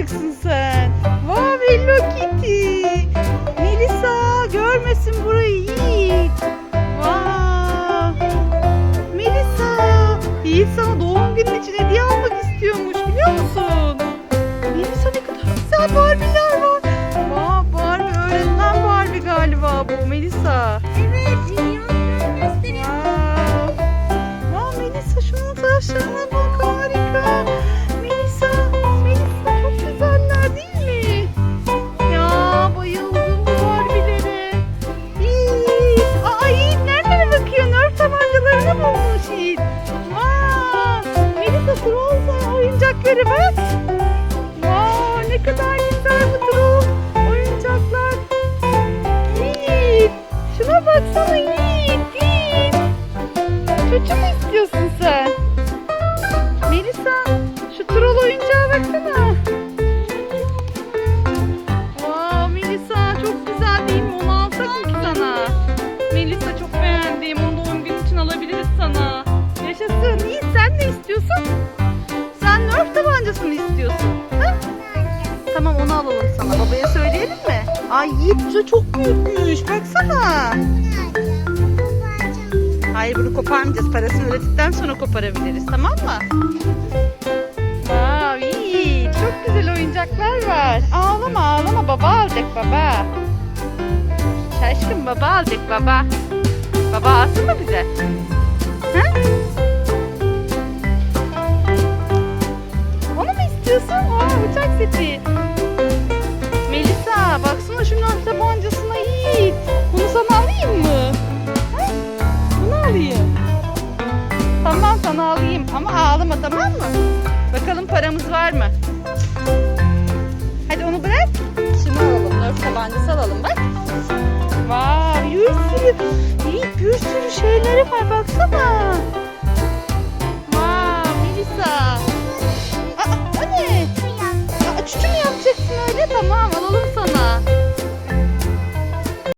olacaksın sen. Wow Hello Kitty. Melisa görmesin burayı Yiğit. Wow. Melisa. Yiğit sana doğum günün için hediye almak istiyormuş biliyor musun? Melisa ne kadar güzel Barbie'ler. Oyuncakları bak. Wow, ne kadar güzel bu Troll oyuncaklar. Yiğit. Şuna baksana Yiğit. Yiğit. Çocuğu mu istiyorsun sen? Melisa şu troll oyuncağa baksana. Wow Melisa çok güzel değil mi? Onu alsak ki sana? Melisa çok beğendim. Onu doğum günü için alabiliriz sana. Yaşasın. İyi sen ne istiyorsun? Tamam onu alalım sana. Babaya söyleyelim mi? Ay Yiğit bu çok büyükmüş. Baksana. Hayır bunu koparmayacağız. Parasını ödedikten sonra koparabiliriz. Tamam mı? Wow, iyi. Çok güzel oyuncaklar var. Ağlama ağlama. Baba alacak baba. Şaşkın baba alacak baba. Baba alsın mı bize? Ha? Onu mu istiyorsun? Aa, bıçak seti tabancasına Yiğit. Bunu sana alayım mı? Ha? Bunu alayım. Tamam sana alayım ama ağlama tamam mı? Bakalım paramız var mı? Hadi onu bırak. Şunu alalım. Nerf tabancası alalım bak. Vay wow, bir sürü, Yiğit bir sürü şeyleri var baksana. Wow, Melisa. Aa, o ne? Yapacaksın öyle? Tamam alalım sana.